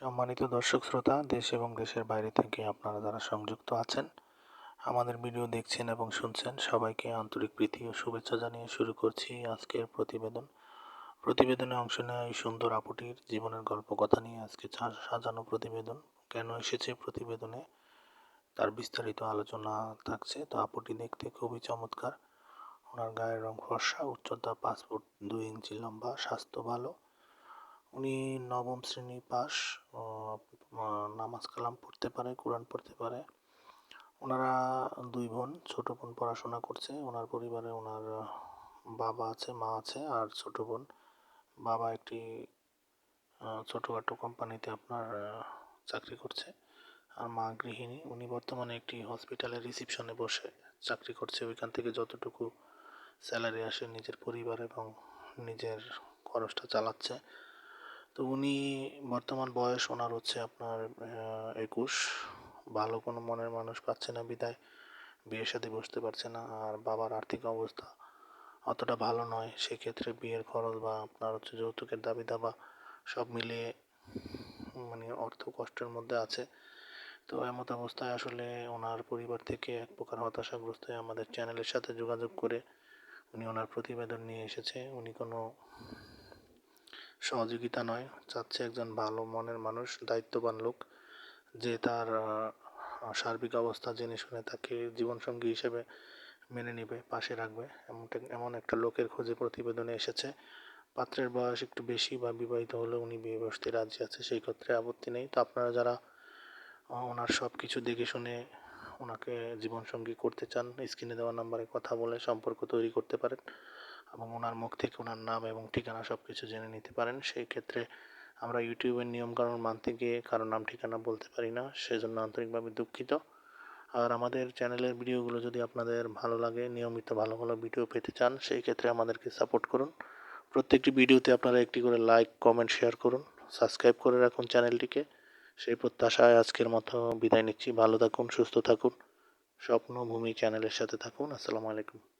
সম্মানিত দর্শক শ্রোতা, দেশ এবং দেশের বাইরে থেকে আপনারা যারা সংযুক্ত আছেন, আমাদের ভিডিও দেখছেন এবং শুনছেন, সবাইকে আন্তরিক প্রীতি ও শুভেচ্ছা জানিয়ে শুরু করছি আজকের প্রতিবেদন। প্রতিবেদনে অংশ নেওয়া এই সুন্দর আপুটির জীবনের গল্প কথা নিয়ে আজকে সাজানো প্রতিবেদন। কেন এসেছে প্রতিবেদনে? তার বিস্তারিত আলোচনা থাকছে। তো আপুটি দেখতে খুবই চমৎকার। ওনার গায়ের রং ফর্সা, উচ্চতা পাঁচ ফুট দুই ইঞ্চি লম্বা, স্বাস্থ্য ভালো। উনি নবম শ্রেণি পাস নামাজ কালাম পড়তে পারে, কোরআন পড়তে পারে। ওনারা দুই বোন, ছোট বোন পড়াশোনা করছে। ওনার পরিবারে ওনার বাবা আছে, মা আছে আর ছোট বোন। বাবা একটি ছোটোখাটো কোম্পানিতে আপনার চাকরি করছে। আর মা গৃহিণী। উনি বর্তমানে একটি হসপিটালে রিসিপশনে বসে চাকরি করছে। ওইখান থেকে যতটুকু স্যালারি আসে নিজের পরিবার এবং নিজের খরচটা চালাচ্ছে। তো উনি বর্তমান বয়স ওনার হচ্ছে আপনার একুশ। ভালো কোনো মনের মানুষ পাচ্ছে না বিদায়। বিয়ের সাথে বসতে পারছে না। আর বাবার আর্থিক অবস্থা অতটা ভালো নয়। সেক্ষেত্রে বিয়ের খরচ বা আপনার হচ্ছে যৌতুকের দাবি দাবা সব মিলিয়ে মানে অর্থ কষ্টের মধ্যে আছে। তো এমত অবস্থায় আসলে ওনার পরিবার থেকে এক প্রকার হতাশাগ্রস্ত হয়ে আমাদের চ্যানেলের সাথে যোগাযোগ করে উনি ওনার প্রতিবেদন নিয়ে এসেছে। উনি কোনো সহযোগিতা নয়, চাচ্ছে একজন ভালো মনের মানুষ, দায়িত্ববান লোক, যে তার সার্বিক অবস্থা জেনে শুনে তাকে জীবনসঙ্গী হিসেবে মেনে নেবে, পাশে রাখবে। এমনটা, এমন একটা লোকের খোঁজে প্রতিবেদনে এসেছে। পাত্রের বয়স একটু বেশি বা বিবাহিত হলে উনি বিয়ে বসতে রাজি আছে, সেই ক্ষেত্রে আপত্তি নেই। তো আপনারা যারা ওনার সব কিছু দেখে শুনে ওনাকে জীবনসঙ্গী করতে চান, স্ক্রিনে দেওয়া নাম্বারে কথা বলে সম্পর্ক তৈরি করতে পারেন। এবং ওনার মুখ থেকে ওনার নাম এবং ঠিকানা সব কিছু জেনে নিতে পারেন। সেই ক্ষেত্রে আমরা ইউটিউবের নিয়মকানুন মানতে গিয়ে কারও নাম, ঠিকানা বলতে পারি না, সেজন্য আন্তরিকভাবে দুঃখিত। আর আমাদের চ্যানেলের ভিডিওগুলো যদি আপনাদের ভালো লাগে, নিয়মিত ভালো ভালো ভিডিও পেতে চান, সেই ক্ষেত্রে আমাদেরকে সাপোর্ট করুন। প্রত্যেকটি ভিডিওতে আপনারা একটি করে লাইক, কমেন্ট, শেয়ার করুন। সাবস্ক্রাইব করে রাখুন চ্যানেলটিকে। সেই প্রত্যাশায় আজকের মতো বিদায় নিচ্ছি। ভালো থাকুন, সুস্থ থাকুন। স্বপ্নভূমি চ্যানেলের সাথে থাকুন। আসসালামু আলাইকুম।